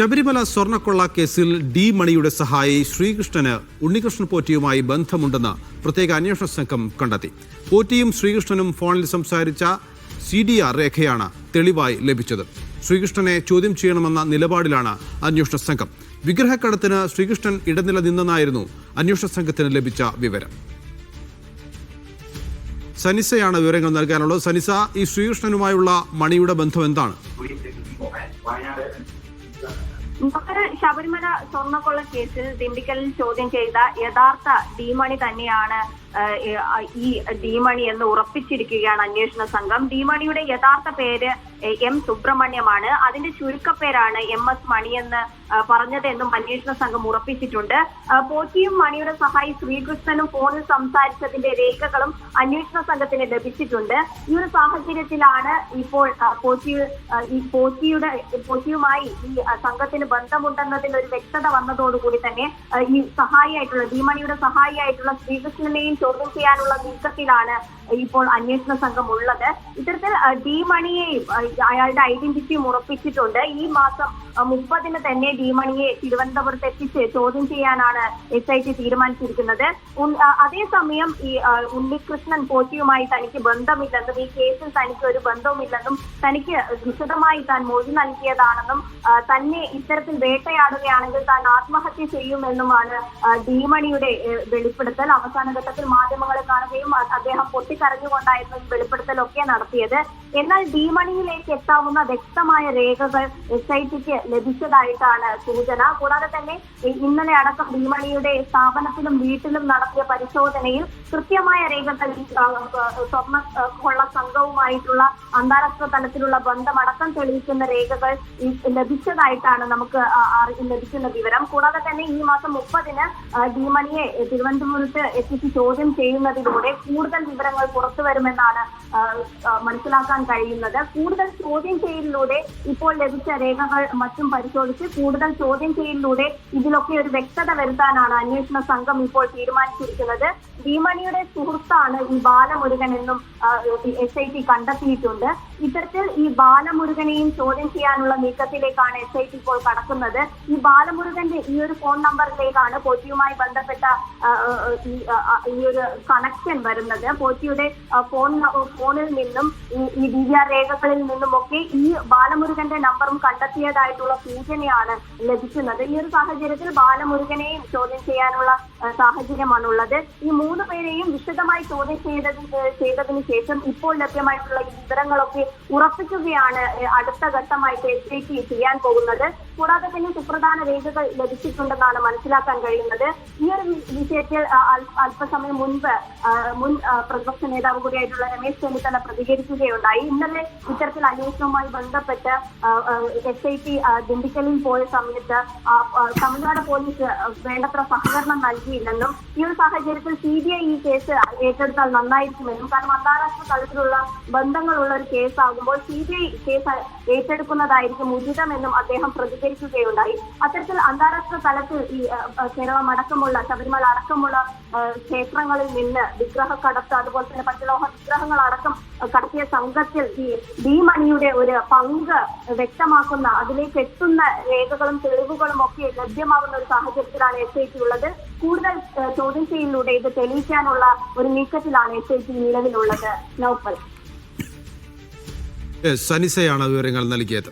ശബരിമല സ്വർണക്കൊള്ള കേസിൽ ഡി മണിയുടെ സഹായി ശ്രീകൃഷ്ണന് ഉണ്ണികൃഷ്ണൻ പോറ്റിയുമായി ബന്ധമുണ്ടെന്ന് പ്രത്യേക അന്വേഷണ സംഘം കണ്ടെത്തി. പോറ്റിയും ശ്രീകൃഷ്ണനും ഫോണിൽ സംസാരിച്ച സി ഡി ആർ രേഖയാണ് തെളിവായി ലഭിച്ചത്. ശ്രീകൃഷ്ണനെ ചോദ്യം ചെയ്യണമെന്ന നിലപാടിലാണ് അന്വേഷണ സംഘം. വിഗ്രഹക്കടത്തിന് ശ്രീകൃഷ്ണൻ ഇടനില നിന്നെന്നായിരുന്നു അന്വേഷണ സംഘത്തിന് ലഭിച്ച വിവരം. സനിസയാണ് വിവരങ്ങൾ നൽകാനുള്ളത്. സനിസ ഈ ശ്രീകൃഷ്ണനുമായുള്ള മണിയുടെ ബന്ധം എന്താണ്? Baka ശബരിമല സ്വർണക്കൊള്ള കേസിൽ ദിണ്ടിക്കലിൽ ചോദ്യം ചെയ്ത യഥാർത്ഥ ഡിമണി തന്നെയാണ് ഈ ഡിമണി എന്ന് ഉറപ്പിച്ചിരിക്കുകയാണ് അന്വേഷണ സംഘം. ഡിമണിയുടെ യഥാർത്ഥ പേര് എം സുബ്രഹ്മണ്യമാണ്. അതിന്റെ ചുരുക്കപ്പേരാണ് എം എസ് മണി എന്ന് പറഞ്ഞതെന്നും അന്വേഷണ സംഘം ഉറപ്പിച്ചിട്ടുണ്ട്. പോറ്റിയും മണിയുടെ സഹായി ശ്രീകൃഷ്ണനും ഫോണിൽ സംസാരിച്ചതിന്റെ രേഖകളും അന്വേഷണ സംഘത്തിന് ലഭിച്ചിട്ടുണ്ട്. ഈ ഒരു സാഹചര്യത്തിലാണ് ഇപ്പോൾ പോറ്റി ഈ പോറ്റിയുടെ പോറ്റിയുമായി ഈ സംഘത്തിന് സംഘത്തിന് ബന്ധമുണ്ടെന്നതിൽ ഒരു വ്യക്തത വന്നതോടുകൂടി തന്നെ ഈ സഹായിയായിട്ടുള്ള ഭീമണിയുടെ സഹായിയായിട്ടുള്ള ശ്രീകൃഷ്ണനെയും ചോദ്യം ചെയ്യാനുള്ള നീക്കത്തിലാണ് ഇപ്പോൾ അന്വേഷണ സംഘം ഉള്ളത്. ഇത്തരത്തിൽ ഡി അയാളുടെ ഐഡന്റിറ്റിയും ഉറപ്പിച്ചിട്ടുണ്ട്. ഈ മാസം മുപ്പതിന് തന്നെ ഡി മണിയെ തിരുവനന്തപുരത്ത് എത്തിച്ച് ചോദ്യം ചെയ്യാനാണ് എസ് ഐ ടി തീരുമാനിച്ചിരിക്കുന്നത്. അതേസമയം ഈ ഉണ്ണികൃഷ്ണൻ പോറ്റിയുമായി തനിക്ക് ബന്ധമില്ലെന്നും ഈ കേസിൽ തനിക്ക് ഒരു ബന്ധവുമില്ലെന്നും തനിക്ക് വിശദമായി താൻ മൊഴി നൽകിയതാണെന്നും തന്നെ ഇത്തരത്തിൽ വേട്ടയാടുകയാണെങ്കിൽ താൻ ആത്മഹത്യ ചെയ്യുമെന്നുമാണ് ഡിമണിയുടെ വെളിപ്പെടുത്തൽ. അവസാന ഘട്ടത്തിൽ മാധ്യമങ്ങളെ കാണുകയും അദ്ദേഹം പൊട്ടിക്കരഞ്ഞുകൊണ്ടായിരുന്നു ഈ വെളിപ്പെടുത്തലൊക്കെ നടത്തിയത്. എന്നാൽ ഡിമണിയിലേക്ക് എത്താവുന്ന വ്യക്തമായ രേഖകൾ എസ് ഐ ടിക്ക് ലഭിച്ചതായിട്ടാണ് സൂചന. കൂടാതെ തന്നെ ഇന്നലെ അടക്കം ഭീമണിയുടെ സ്ഥാപനത്തിലും വീട്ടിലും നടത്തിയ പരിശോധനയിൽ കൃത്യമായ രേഖകൾ സ്വർണ കൊള്ള സംഘവുമായിട്ടുള്ള അന്താരാഷ്ട്ര തലത്തിലുള്ള ബന്ധമടക്കം തെളിയിക്കുന്ന രേഖകൾ ലഭിച്ചതായിട്ടാണ് നമുക്ക് ലഭിക്കുന്ന വിവരം. കൂടാതെ തന്നെ ഈ മാസം മുപ്പതിന് ഡിമണിയെ തിരുവനന്തപുരത്ത് എത്തിച്ച് ചോദ്യം ചെയ്യുന്നതിലൂടെ കൂടുതൽ വിവരങ്ങൾ പുറത്തു വരുമെന്നാണ് മനസ്സിലാക്കാൻ കഴിയുന്നത്. കൂടുതൽ ചോദ്യം ചെയ്യലിലൂടെ ഇപ്പോൾ ലഭിച്ച രേഖകൾ മറ്റും പരിശോധിച്ച് കൂടുതൽ ചോദ്യം ചെയ്യലിലൂടെ ഇതിലൊക്കെ ഒരു വ്യക്തത വരുത്താനാണ് അന്വേഷണ സംഘം ഇപ്പോൾ തീരുമാനിച്ചിരിക്കുന്നത്. ഭീമണിയുടെ സുഹൃത്താണ് ഈ ബാലമുരുകൻ എന്നും എസ് ഐ ടി കണ്ടെത്തിയിട്ടുണ്ട്. ഇത്തരത്തിൽ ഈ ബാലമുരുകനെയും ചോദ്യം ചെയ്യാനുള്ള നീക്കത്തിലേക്കാണ് എസ് ഐ ടി ഇപ്പോൾ കടക്കുന്നത്. ഈ ബാലമുരുകന്റെ ഈ ഒരു ഫോൺ നമ്പറിലേക്കാണ് പോറ്റിയുമായി ബന്ധപ്പെട്ട ഈ, ഒരു കണക്ഷൻ വരുന്നത്. പോറ്റിയുടെ ഫോൺ ഫോണിൽ നിന്നും ഈ ഡി വി ആർ രേഖകളിൽ നിന്നുമൊക്കെ ഈ ബാലമുരുകന്റെ നമ്പറും കണ്ടെത്തിയതായിട്ടുള്ള സൂചനയാണ് ലഭിക്കുന്നത്. ഈ ഒരു സാഹചര്യത്തിൽ ബാലമുരുകനെയും ചോദ്യം ചെയ്യാനുള്ള സാഹചര്യമാണുള്ളത്. ഈ മൂന്ന് പേരെയും വിശദമായി ചോദ്യം ചെയ്തതിന് ചെയ്തതിനു ശേഷം ഇപ്പോൾ ലഭ്യമായിട്ടുള്ള ഈ വിവരങ്ങളൊക്കെ ഉറപ്പിക്കുകയാണ് അടുത്ത ഘട്ടമായിട്ട് എസ് ചെയ്യാൻ പോകുന്നത്. കൂടാതെ തന്നെ സുപ്രധാന രേഖകൾ ലഭിച്ചിട്ടുണ്ടെന്നാണ് മനസ്സിലാക്കാൻ കഴിയുന്നത്. ഈ ഒരു വിഷയത്തിൽ അല്പസമയം മുൻപ് മുൻ പ്രതിപക്ഷ നേതാവ് കൂടിയായിട്ടുള്ള രമേശ് ചെന്നിത്തല പ്രതികരിക്കുകയുണ്ടായി. ഇന്നലെ ഇത്തരത്തിൽ അന്വേഷണവുമായി ബന്ധപ്പെട്ട് എസ് ഐ ടി ദിണ്ടിക്കലിൽ പോയ സമയത്ത് തമിഴ്നാട് പോലീസ് വേണ്ടത്ര സഹകരണം നൽകിയില്ലെന്നും ഈ ഒരു സാഹചര്യത്തിൽ സി ബി ഐ ഈ കേസ് ഏറ്റെടുത്താൽ നന്നായിരിക്കുമെന്നും കാരണം അന്താരാഷ്ട്ര തലത്തിലുള്ള ബന്ധങ്ങളുള്ള ഒരു കേസാകുമ്പോൾ സി ബി ഐ കേസ് ഏറ്റെടുക്കുന്നതായിരിക്കും ഉചിതമെന്നും അദ്ദേഹം പ്രതികരിക്കുകയുണ്ടായി അത്തരത്തിൽ അന്താരാഷ്ട്ര തലത്തിൽ ഈ കേരളം അടക്കമുള്ള ശബരിമല അടക്കമുള്ള ക്ഷേത്രങ്ങളിൽ നിന്ന് വിഗ്രഹ കടത്ത് അതുപോലെ തന്നെ പഞ്ചലോഹ വിഗ്രഹങ്ങൾ അടക്കം കടത്തിയ സംഘത്തിൽ ഈ ഡി മണിയുടെ ഒരു പങ്ക് വ്യക്തമാക്കുന്ന അതിലേക്ക് എത്തുന്ന രേഖകളും തെളിവുകളും ഒക്കെ ലഭ്യമാകുന്ന ഒരു സാഹചര്യത്തിലാണ് എസ് ഐ ടി ഉള്ളത്. കൂടുതൽ ചോദ്യം ചെയ്യലിലൂടെ ഇത് തെളിയിക്കാനുള്ള ഒരു നീക്കത്തിലാണ് എസ് ഐ ടി നിലവിലുള്ളത്. നൗഫൽ. സനിസയാണ് വിവരങ്ങൾ നൽകിയത്.